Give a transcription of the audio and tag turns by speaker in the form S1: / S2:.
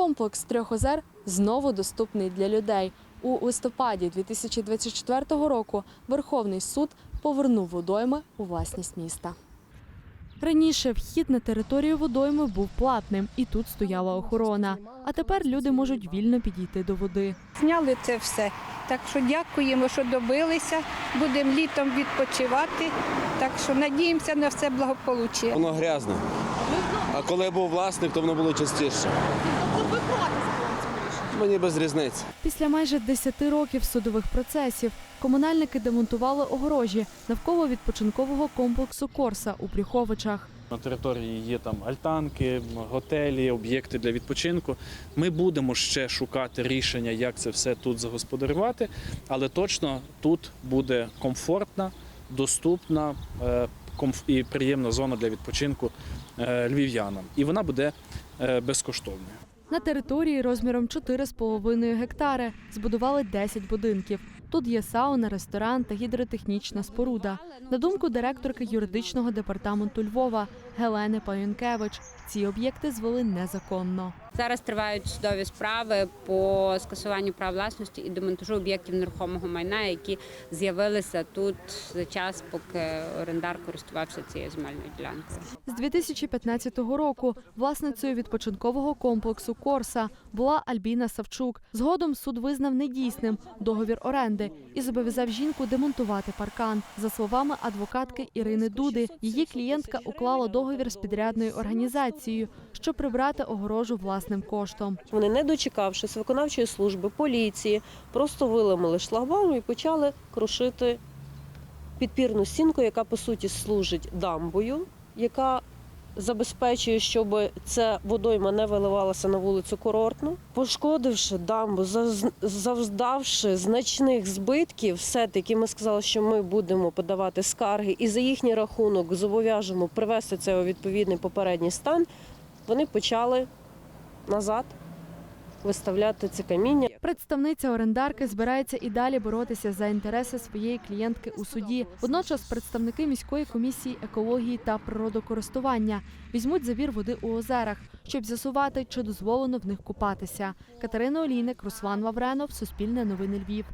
S1: Комплекс трьох озер знову доступний для людей. У листопаді 2024 року Верховний суд повернув водойми у власність міста. Раніше вхід на територію водойми був платним, і тут стояла охорона. А тепер люди можуть вільно підійти до води.
S2: Зняли це все. Так що дякуємо, що добилися. Будемо літом відпочивати. Так що надіємося на все благополуччя.
S3: Воно грязне. А коли був власник, то воно було частіше. Мені без різниці.
S1: Після майже 10 років судових процесів комунальники демонтували огорожі навколо відпочинкового комплексу Корса у Брюховичах.
S4: На території є там альтанки, готелі, об'єкти для відпочинку. Ми будемо ще шукати рішення, як це все тут загосподарювати, але точно тут буде комфортна, доступна е, і приємна зона для відпочинку е, львів'янам. І вона буде е, безкоштовною.
S1: На території розміром 4,5 гектари збудували 10 будинків. Тут є сауна, ресторан та гідротехнічна споруда. На думку директорки юридичного департаменту Львова Гелени Паюнкевич, ці об'єкти звели незаконно.
S5: Зараз тривають судові справи по скасуванню прав власності і демонтажу об'єктів нерухомого майна, які з'явилися тут за час, поки орендар користувався цією земельною ділянкою.
S1: З 2015 року власницею відпочинкового комплексу Корса була Альбіна Савчук. Згодом суд визнав недійсним договір оренди і зобов'язав жінку демонтувати паркан. За словами адвокатки Ірини Дуди, її клієнтка уклала договір з підрядною організацією, щоб прибрати огорожу власним коштом.
S6: Вони, не дочекавшись виконавчої служби, поліції, просто виламали шлагбаум і почали крушити підпірну стінку, яка по суті служить дамбою, яка забезпечує, щоб ця водойма не виливалася на вулицю курортну. Пошкодивши дамбу, завдавши значних збитків, все-таки ми сказали, що ми будемо подавати скарги і за їхній рахунок зобов'яжемо привести це у відповідний попередній стан. Вони почали назад виставляти це каміння.
S1: Представниця орендарки збирається і далі боротися за інтереси своєї клієнтки у суді. Водночас представники міської комісії екології та природокористування візьмуть забір води у озерах, щоб з'ясувати, чи дозволено в них купатися. Катерина Олійник, Руслан Лавренов, Суспільне новини Львів.